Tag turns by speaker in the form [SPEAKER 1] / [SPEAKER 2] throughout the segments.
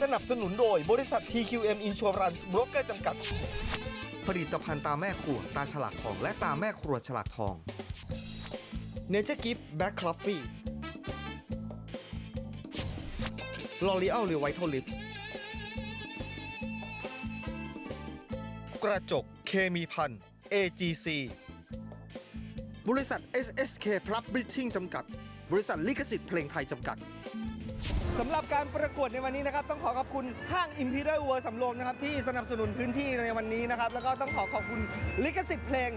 [SPEAKER 1] สนับสนุนโดยบริษัท TQM Insurance Broker จำกัด ผลิตภัณฑ์ตาแม่ขวดตาฉลากทอง และตาแม่ครัวฉลากทอง Nature Gift Black Coffee L'Oreal r e v i t a l Lift กระจกเคมีพัน AGC บริษัท SSK Publishing จำกัด บริษัทลิขสิทธิ์เพลงไทยจำกัด สำหรับการประกวดในวันนี้นะครับ ต้องขอขอบคุณห้าง Imperial World สำโรงนะครับ ที่สนับสนุนพื้นที่ในวันนี้นะครับ แล้วก็ต้องขอขอบคุณลิขสิทธิ์เพลง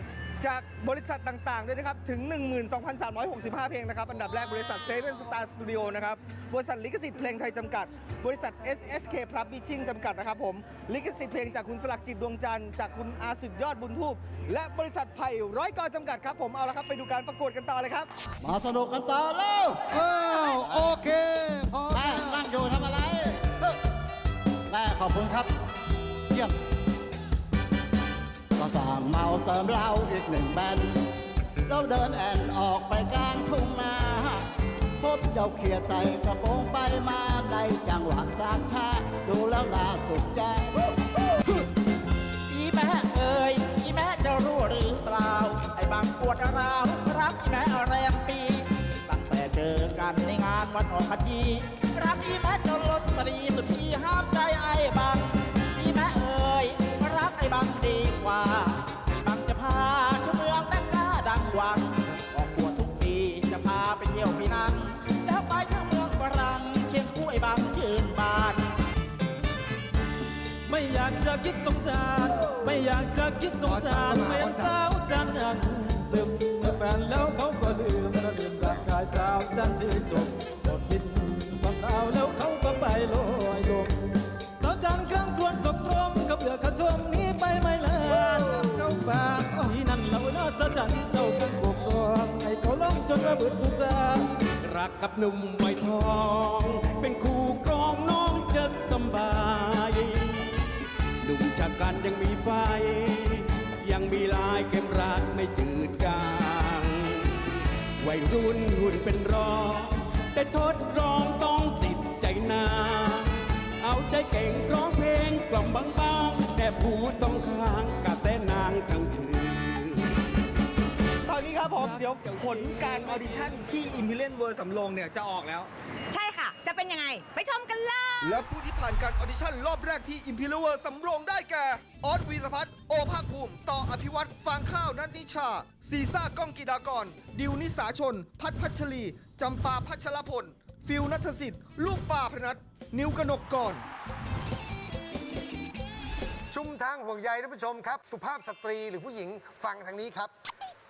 [SPEAKER 1] จากบริษัทต่างๆ ด้วยนะครับ ถึง 12,365 เพลงนะครับ อันดับแรกบริษัท Seven Star Studio นะครับ บริษัทลิขสิทธิ์เพลงไทยจำกัด บริษัท SSK Publishing จำกัดนะครับผม ลิขสิทธิ์เพลงจากคุณสลักจิตดวงจันทร์ จากคุณอาสุดยอดบุญทูปและบริษัทไผ่ร้อยกอจำกัดครับผม เอาละครับไปดูการประกวดกันต่อเลยครับ
[SPEAKER 2] มาสนุกกันต่อเร็ว
[SPEAKER 3] อ้าวโอเคพอ
[SPEAKER 2] แม่นั่งอยู่ทำอะไรเอ้อแม่ขอบคุณครับ เยี่ยม ก็สั่งเมาเติมเหล้าอีกหนึ่งแบนแล้วเดินแอนออกไปกลางทุ่งนาพบเจ้าเขียดใส่กระโปรงไปมาได้จังหวะสามชาดูแล้วน่าสุขใจ
[SPEAKER 4] ที่ยวปีนังแล้วไปเที่ยวเมืองฝรั่งเคียงคู่ไอ้บางชื่นบาน
[SPEAKER 5] ไม่อยากจะคิดสงสาร ไม่อยากจะคิดสงสารเมื่อสาวจันทร์อันซึมเมื่อแฟนแล้วเขาก็ลืมระลืมร่างกายสาวจันทร์ที่จบหมดสิ้นความสาวแล้วเขาก็ไปลอยลงสาวจันทร์ครั้งครวญสมตรมเขาเบื่อเขาชมนี้ไป บิดทุกตารักกับหนุ่มไวยทอง เป็นคู่ครองน้องจะสบายหนุ่มจากันยังมีไฟ ยังมีลายเกมรักไม่จืดจางวัยรุ่นหุ่นเป็นรองแต่ทดลองต้องติดใจนา เอาใจเก่งร้องเพลงกล่อมบางๆแต่ผู้ต้องคา
[SPEAKER 1] เดี๋ยวผลการออดิชั่นที่ Imperial World สำโรงเนี่ยจะออกแล้ว
[SPEAKER 6] ใช่ค่ะ จะเป็นยังไง ไปชมกันเลย
[SPEAKER 1] และผู้ที่ผ่านการออดิชั่นรอบแรกที่ Imperial World สำโรงได้แก่ ออสวีรพัฒน์โอภาคภูมิ ต่ออภิวัตฟางข้าวนัทนิชา ซีซ่าก้องกีดากร ดิวนิสาชน พัฒพัชรีจำปาพัชรพล ฟิลนัทสิทธิ์ ลูกป่าพนัทนิวกนกกร
[SPEAKER 3] ชุมทางห่วงใยท่านผู้ชมครับ สุภาพสตรีหรือผู้หญิงฟังทางนี้ครับ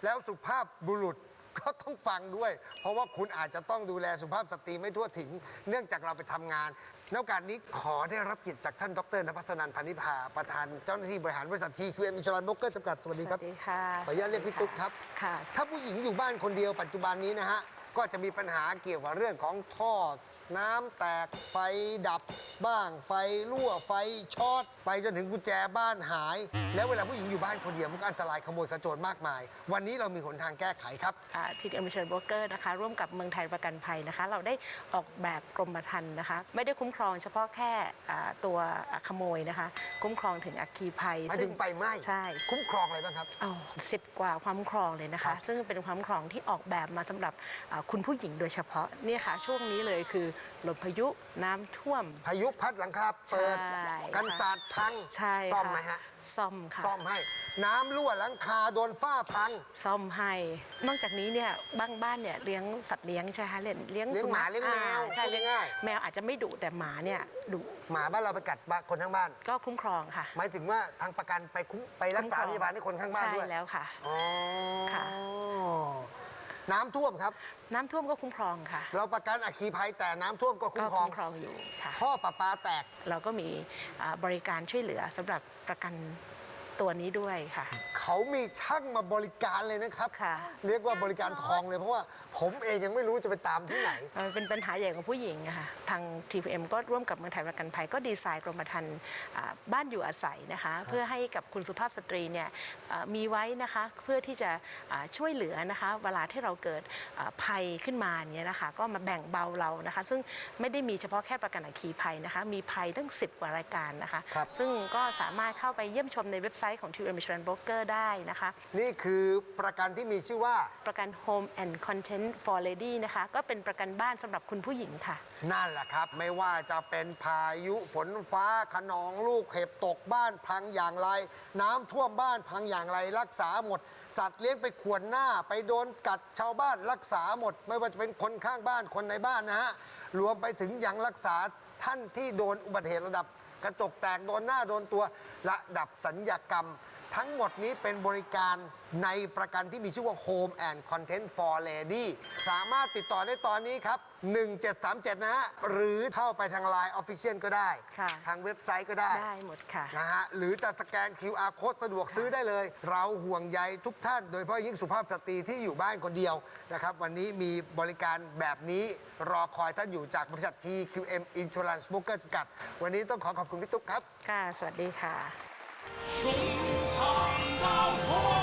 [SPEAKER 3] แล้วสุภาพบุรุษก็ต้องฟังด้วย เพราะว่าคุณอาจจะต้องดูแลสุภาพสตรีไม่ทั่วถึง เนื่องจากเราไปทำงานในโอกาสนี้ขอได้รับเกียรติจากท่านดรนภัสนันท์พานิพาประธานเจ้าหน้าที่บริหารบริษัททีคิวเอ็มอินชรันบกเกอร์จำกัดสวัสดีครับ
[SPEAKER 7] สวัสดีค่ะ
[SPEAKER 3] ขออนุญาตเรียกพี่ตุ๊กครับ
[SPEAKER 7] ค่ะ
[SPEAKER 3] ถ้าผู้หญิงอยู่บ้านคนเดียวปัจจุบันนี้นะฮะ ก็จะมีปัญหาเกี่ยวกับเรื่องของท่อ น้ำแตกไฟดับบ้างไฟรั่วไฟช็อตไปจนถึงกุญแจบ้านหาย แล้วเวลาผู้หญิงอยู่บ้านคนเดียวมันก็อันตรายขโมยขโจรมากมาย วันนี้เรามีหนทางแก้ไขครับ
[SPEAKER 7] ทีเอ็มเชอร์โบรกเกอร์นะคะ ร่วมกับเมืองไทยประกันภัยนะคะ เราได้ออกแบบกรมธรรม์นะคะ ไม่ได้คุ้มครองเฉพาะแค่อ่าตัวอ่าขโมยนะคะ คุ้มครองถึงอัคคีภัย
[SPEAKER 3] หมายถึง
[SPEAKER 7] ซึ่
[SPEAKER 3] ไฟไหม้
[SPEAKER 7] ใช่
[SPEAKER 3] คุ้มครองอะไรบ้างครับ
[SPEAKER 7] เอาสิบกว่าความคุ้มครองเลยนะ
[SPEAKER 3] ครั
[SPEAKER 7] คะ
[SPEAKER 3] บ
[SPEAKER 7] ซึ่งเป็นความคุ้มครองที่ออกแบบมาสำหรับอ่าคุณผู้หญิงโดยเฉพาะเนี่ยค่ะช่วงนี้เลยคือลมพายุน้ำท่วม
[SPEAKER 3] พายุพัดหลังคาเปิด
[SPEAKER 7] ใช่
[SPEAKER 3] กันสาดพัง
[SPEAKER 7] ใช่
[SPEAKER 3] ซ่อม
[SPEAKER 7] ค่ะ
[SPEAKER 3] ไหมฮะ
[SPEAKER 7] ซ่อมค่ะ
[SPEAKER 3] ซ่อมให้ น้ำรั่วหลังคาโดนฝ้าพัง
[SPEAKER 7] ซ่อมให้ นอกจากนี้เนี่ยบางบ้านเนี่ยเลี้ยงสัตว์เลี้ยงใช่ไหมคะเลี้ยงเลี้ยง
[SPEAKER 3] เลี้ยง
[SPEAKER 7] สุ
[SPEAKER 3] หมา
[SPEAKER 7] นัข
[SPEAKER 3] เลี้ยงแมว
[SPEAKER 7] อ่าใช่
[SPEAKER 3] พูด
[SPEAKER 7] เลี้ยง
[SPEAKER 3] ง่าย
[SPEAKER 7] แมวอาจจะไม่ดุแต่หมาเนี่ยดุ
[SPEAKER 3] หมาบ้านเราไปกัดบ้านคนทั้งบ้าน
[SPEAKER 7] ก็คุ้มครองค่ะ
[SPEAKER 3] หมายถึงว่าทางประกันไปคุ้มไปรักษา
[SPEAKER 7] คุ้มครอง
[SPEAKER 3] พยาบาลให้คนข้างบ้านด้วย
[SPEAKER 7] ใช่แล้วค่ะ
[SPEAKER 3] อ๋อ
[SPEAKER 7] ค่ะ
[SPEAKER 3] น้ำท่วมครับ
[SPEAKER 7] น้ำท่วมก็คุ้มครองค่ะ
[SPEAKER 3] เราประกันอัคคีภัยแต่น้ำท่วมก็คุ้
[SPEAKER 7] ก็
[SPEAKER 3] มครอง
[SPEAKER 7] คุ้มครองอยู่ค่ะ
[SPEAKER 3] ท่อประปาแตก
[SPEAKER 7] เราก็มีอ่าบริการช่วยเหลือสำหรับประกัน ตัวนี้ด้วยค่ะ
[SPEAKER 3] เขามีช่างมาบริการเลยนะครับ
[SPEAKER 7] ค่ะ
[SPEAKER 3] เรียกว่าบริการทองเลยเพราะว่าผมเองยังไม่รู้จะไปตามที่ไหน
[SPEAKER 7] เอ่อเป็นปัญหาใหญ่ของผู้หญิงอะค่ะทาง TPM ก็ร่วมกับเมืองไทยประกันภัยก็ดีไซน์กรมธรรม์อ่าบ้านอยู่อาศัยนะคะ เพื่อให้กับคุณสุภาพสตรีเนี่ยเอ่อมีไว้นะคะเพื่อที่จะอ่าช่วยเหลือนะคะ เวลาที่เราเกิดอ่าภัยขึ้นมาเนี่ยนะคะ ก็มาแบ่งเบาเรานะคะ ซึ่งไม่ได้มีเฉพาะแค่ประกันอัคคีภัยนะคะ มีภัยตั้ง 10 กว่ารายการนะคะ
[SPEAKER 3] ครับ
[SPEAKER 7] ซึ่งก็สามารถเข้าไปเยี่ยมชมในเว็บไซต์ของ TPM Insurance Broker ได้นะคะ
[SPEAKER 3] นี่คือประกันที่มีชื่อว่า
[SPEAKER 7] ประกัน Home and Content for Lady นะคะ ก็เป็นประกันบ้านสำหรับคุณผู้หญิงค่ะ
[SPEAKER 3] นั่นแหละครับ ไม่ว่าจะเป็นพายุฝนฟ้าขนองลูกเห็บตกบ้านพังอย่างไร น้ำท่วมบ้านพังอย่างไร รักษาหมด สัตว์เลี้ยงไปขวนหน้า ไปโดนกัดชาวบ้านรักษาหมด ไม่ว่าจะเป็นคนข้างบ้านคนในบ้านนะฮะรวมไปถึงยังรักษาท่านที่โดนอุบัติเหตุระดับ กระจกแตกโดนหน้าโดนตัวระดับสัญญกรรม ทั้งหมดนี้เป็นบริการในประกันที่มีชื่อว่า Home and Content for Lady สามารถติดต่อได้ตอนนี้ครับ 1737 นะฮะ หรือเข้าไปทาง Line Official ก็ได้
[SPEAKER 7] ค่ะ
[SPEAKER 3] ทางเว็บไซต์ก็ได้
[SPEAKER 7] ได้หมดค่ะ
[SPEAKER 3] นะฮะ หรือจะสแกน QR code สะดวกซื้อได้เลย เราห่วงใยทุกท่าน โดยเฉพาะยิ่งสุภาพสตรีที่อยู่บ้านคนเดียวนะครับ วันนี้มีบริการแบบนี้รอคอยท่านอยู่จากบริษัท TQM Insurance Broker จำกัด วันนี้ต้องขอขอบคุณพี่ตุ๊กครับ
[SPEAKER 7] ค่ะ สวัสดีค่ะ come now